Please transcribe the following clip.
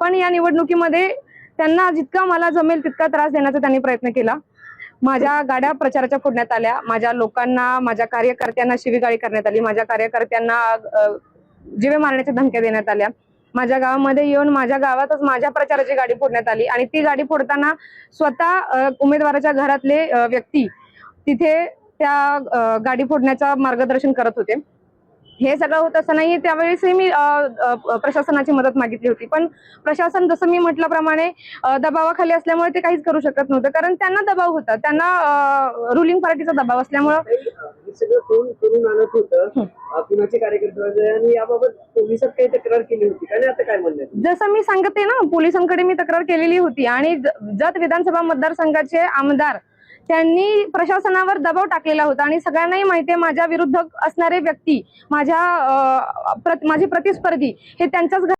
पण या निवडणुकीमध्ये त्यांना जितका मला जमेल तितका त्रास देण्याचा त्यांनी प्रयत्न केला. माझ्या गाड्या प्रचाराच्या फोडण्यात आल्या. माझ्या लोकांना माझ्या कार्यकर्त्यांना शिवीगाळी करण्यात आली. माझ्या कार्यकर्त्यांना जीवे मारण्याच्या धमक्या देण्यात आल्या. माझ्या गावामध्ये येऊन माझ्या गावातच माझ्या प्रचाराची गाडी फोडण्यात आली आणि ती गाडी फोडताना स्वतः उमेदवाराच्या घरातले व्यक्ती तिथे त्या गाडी फोडण्याचा मार्गदर्शन करत होते. हे सगळं होत असतानाही त्यावेळेसही मी प्रशासनाची मदत मागितली होती. पण प्रशासन जसं मी म्हटल्याप्रमाणे दबावाखाली असल्यामुळे ते काहीच करू शकत नव्हतं. कारण त्यांना दबाव होता. त्यांना रुलिंग पार्टीचा दबाव असल्यामुळं? जसं मी सांगते ना पोलिसांकडे मी तक्रार केलेली होती. आणि जत विधानसभा मतदारसंघाचे आमदार त्यांनी प्रशासनावर दबाव टाकलेला होता आणि सगळ्यांनाही माहिती आहे माझ्या विरुद्ध असणारे व्यक्ती माझ्या प्रत- माझे प्रतिस्पर्धी हे त्यांच्याच